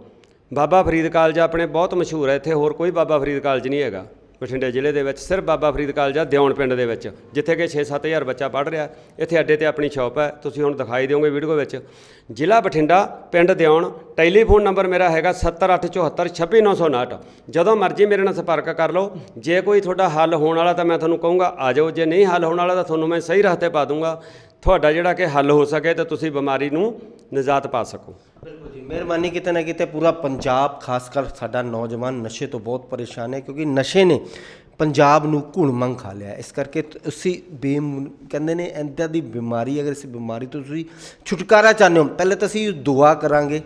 Speaker 1: ਬਾਬਾ ਫਰੀਦ ਕਾਲਜ ਆਪਣੇ ਬਹੁਤ ਮਸ਼ਹੂਰ ਹੈ, ਇੱਥੇ ਹੋਰ ਕੋਈ ਬਾਬਾ ਫਰੀਦ ਕਾਲਜ ਨਹੀਂ ਹੈਗਾ। ਬਠਿੰਡੇ ਜ਼ਿਲ੍ਹੇ ਦੇ ਵਿੱਚ ਸਿਰਫ ਬਾਬਾ ਫਰੀਦ ਕਾਲਜ ਆ ਦਿਉਣ ਪਿੰਡ ਦੇ ਵਿੱਚ, ਜਿੱਥੇ ਕਿ 6-7000 ਬੱਚਾ ਪੜ੍ਹ ਰਿਹਾ। ਇੱਥੇ ਅੱਡੇ ਤੇ ਆਪਣੀ ਸ਼ਾਪ ਹੈ, ਤੁਸੀਂ ਹੁਣ ਦਿਖਾਈ ਦਿਓਗੇ ਵੀਡੀਓ ਵਿੱਚ। ਜ਼ਿਲ੍ਹਾ ਬਠਿੰਡਾ, ਪਿੰਡ ਦਿਉਣ ਟੈਲੀਫੋਨ ਨੰਬਰ ਮੇਰਾ ਹੈਗਾ 7874266959 ਜਦੋਂ ਮਰਜ਼ੀ ਮੇਰੇ ਨਾਲ ਸੰਪਰਕ ਕਰ ਲਓ, ਜੇ ਕੋਈ ਤੁਹਾਡਾ ਹੱਲ ਹੋਣ ਵਾਲਾ ਤਾਂ ਮੈਂ ਤੁਹਾਨੂੰ ਕਹੂੰਗਾ, ਆ ਜਾਓ, ਜੇ ਨਹੀਂ ਹੱਲ ਹੋਣ ਵਾਲਾ ਤਾਂ ਤੁਹਾਨੂੰ ਮੈਂ ਸਹੀ ਰਸਤੇ ਪਾ ਦੂੰਗਾ। ਤੁਹਾਡਾ ਜਿਹੜਾ ਕਿ ਹੱਲ ਹੋ ਸਕੇ ਤਾਂ ਤੁਸੀਂ ਬਿਮਾਰੀ ਨੂੰ ਨਿਜਾਤ ਪਾ ਸਕੋ।
Speaker 2: ਬਿਲਕੁਲ ਜੀ, ਮਿਹਰਬਾਨੀ ਕਿਤੇ ਨਾ ਕਿਤੇ ਪੂਰਾ ਪੰਜਾਬ, ਖਾਸ ਕਰ ਸਾਡਾ ਨੌਜਵਾਨ ਨਸ਼ੇ ਤੋਂ ਬਹੁਤ ਪਰੇਸ਼ਾਨ ਹੈ ਕਿਉਂਕਿ ਨਸ਼ੇ ਨੇ ਪੰਜਾਬ ਨੂੰ ਘੁਣ ਮੰਗ ਖਾ ਲਿਆ ਇਸ ਕਰਕੇ ਤੁਸੀਂ ਬੇ ਕਹਿੰਦੇ ਨੇ ਇੰਦਾਂ ਦੀ ਬਿਮਾਰੀ, ਅਗਰ ਇਸ ਬਿਮਾਰੀ ਤੋਂ ਤੁਸੀਂ ਛੁਟਕਾਰਾ ਚਾਹੁੰਦੇ ਹੋ, ਪਹਿਲੇ ਤਾਂ ਅਸੀਂ ਦੁਆ ਕਰਾਂਗੇ,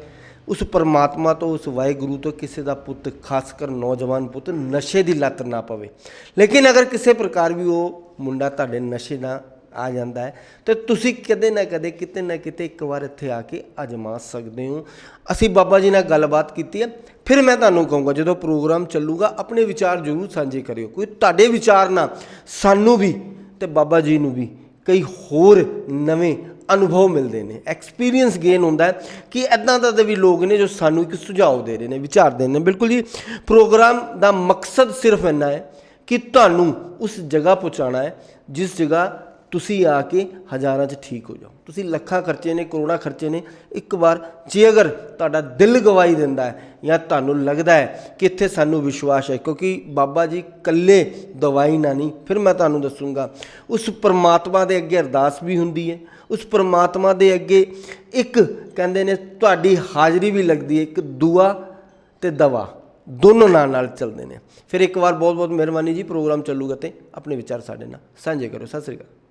Speaker 2: ਉਸ ਪਰਮਾਤਮਾ ਤੋਂ, ਉਸ ਵਾਹਿਗੁਰੂ ਤੋਂ ਕਿਸੇ ਦਾ ਪੁੱਤ, ਖਾਸ ਕਰ ਨੌਜਵਾਨ ਪੁੱਤ ਨਸ਼ੇ ਦੀ ਲੱਤ ਨਾ ਪਵੇ। ਲੇਕਿਨ ਅਗਰ ਕਿਸੇ ਪ੍ਰਕਾਰ ਵੀ ਉਹ ਮੁੰਡਾ ਤੁਹਾਡੇ ਨਸ਼ੇ ਦਾ ਆ ਜਾਂਦਾ ਹੈ। ਤੇ ਤੁਸੀਂ ਕਦੇ ਨਾ ਕਦੇ, ਕਿਤੇ ਨਾ ਕਿਤੇ ਇੱਕ ਵਾਰ ਇੱਥੇ ਆ ਕੇ ਅਜਮਾ ਸਕਦੇ ਹੋ। ਅਸੀਂ ਬਾਬਾ ਜੀ ਨਾਲ ਗੱਲਬਾਤ ਕੀਤੀ ਹੈ। ਫਿਰ ਮੈਂ ਤੁਹਾਨੂੰ ਕਹੂੰਗਾ, ਜਦੋਂ ਪ੍ਰੋਗਰਾਮ ਚੱਲੂਗਾ, ਆਪਣੇ ਵਿਚਾਰ ਜ਼ਰੂਰ ਸਾਂਝੇ ਕਰਿਓ। ਕੋਈ ਤੁਹਾਡੇ ਵਿਚਾਰ ਨਾਲ ਸਾਨੂੰ ਵੀ ਤੇ ਬਾਬਾ ਜੀ ਨੂੰ ਵੀ ਕਈ ਹੋਰ ਨਵੇਂ ਅਨੁਭਵ ਮਿਲਦੇ ਨੇ। ਐਕਸਪੀਰੀਅੰਸ ਗੇਨ ਹੁੰਦਾ ਹੈ ਕਿ ਐਦਾਂ ਦਾ ਦੇ ਵੀ ਲੋਕ ਨੇ ਜੋ ਸਾਨੂੰ ਇੱਕ ਸੁਝਾਅ ਦੇ ਰਹੇ ਨੇ, ਵਿਚਾਰ ਦੇ ਰਹੇ ਨੇ। ਬਿਲਕੁਲ ਜੀ, ਪ੍ਰੋਗਰਾਮ ਦਾ ਮਕਸਦ ਸਿਰਫ ਇੰਨਾ ਹੈ ਕਿ ਤੁਹਾਨੂੰ ਉਸ ਜਗ੍ਹਾ ਪਹੁੰਚਾਉਣਾ ਹੈ, ਜਿਸ ਜਗ੍ਹਾ ਤੁਸੀਂ ਆ ਕੇ ਹਜ਼ਾਰਾਂ 'ਚ ਠੀਕ ਹੋ ਜਾਓ। ਤੁਸੀਂ ਲੱਖਾਂ ਖਰਚੇ ਨੇ, ਕਰੋੜਾਂ ਖਰਚੇ ਨੇ, ਇੱਕ ਵਾਰ ਜੇ ਅਗਰ ਤੁਹਾਡਾ ਦਿਲ ਗਵਾਈ ਦਿੰਦਾ ਹੈ ਜਾਂ ਤੁਹਾਨੂੰ ਲੱਗਦਾ ਹੈ ਕਿ ਇੱਥੇ ਸਾਨੂੰ ਵਿਸ਼ਵਾਸ ਹੈ, ਕਿਉਂਕਿ ਬਾਬਾ ਜੀ ਇਕੱਲੇ ਦਵਾਈ ਨਾ ਨਹੀਂ, ਫਿਰ ਮੈਂ ਤੁਹਾਨੂੰ ਦੱਸੂਗਾ, ਉਸ ਪਰਮਾਤਮਾ ਦੇ ਅੱਗੇ ਅਰਦਾਸ ਵੀ ਹੁੰਦੀ ਹੈ, ਉਸ ਪਰਮਾਤਮਾ ਦੇ ਅੱਗੇ ਇੱਕ ਕਹਿੰਦੇ ਨੇ, ਤੁਹਾਡੀ ਹਾਜ਼ਰੀ ਵੀ ਲੱਗਦੀ ਹੈ, ਇੱਕ ਦੁਆ ਤੇ ਦਵਾ, ਦੋਨੋਂ ਨਾਲ ਨਾਲ ਚੱਲਦੇ ਨੇ। ਫਿਰ ਇੱਕ ਵਾਰ ਬਹੁਤ ਬਹੁਤ ਮਿਹਰਬਾਨੀ ਜੀ, ਪ੍ਰੋਗਰਾਮ ਚੱਲੂਗਾ ਤੇ ਆਪਣੇ ਵਿਚਾਰ ਸਾਡੇ ਨਾਲ ਸਾਂਝੇ ਕਰੋ। ਸਤਿ ਸ੍ਰੀ ਅਕਾਲ।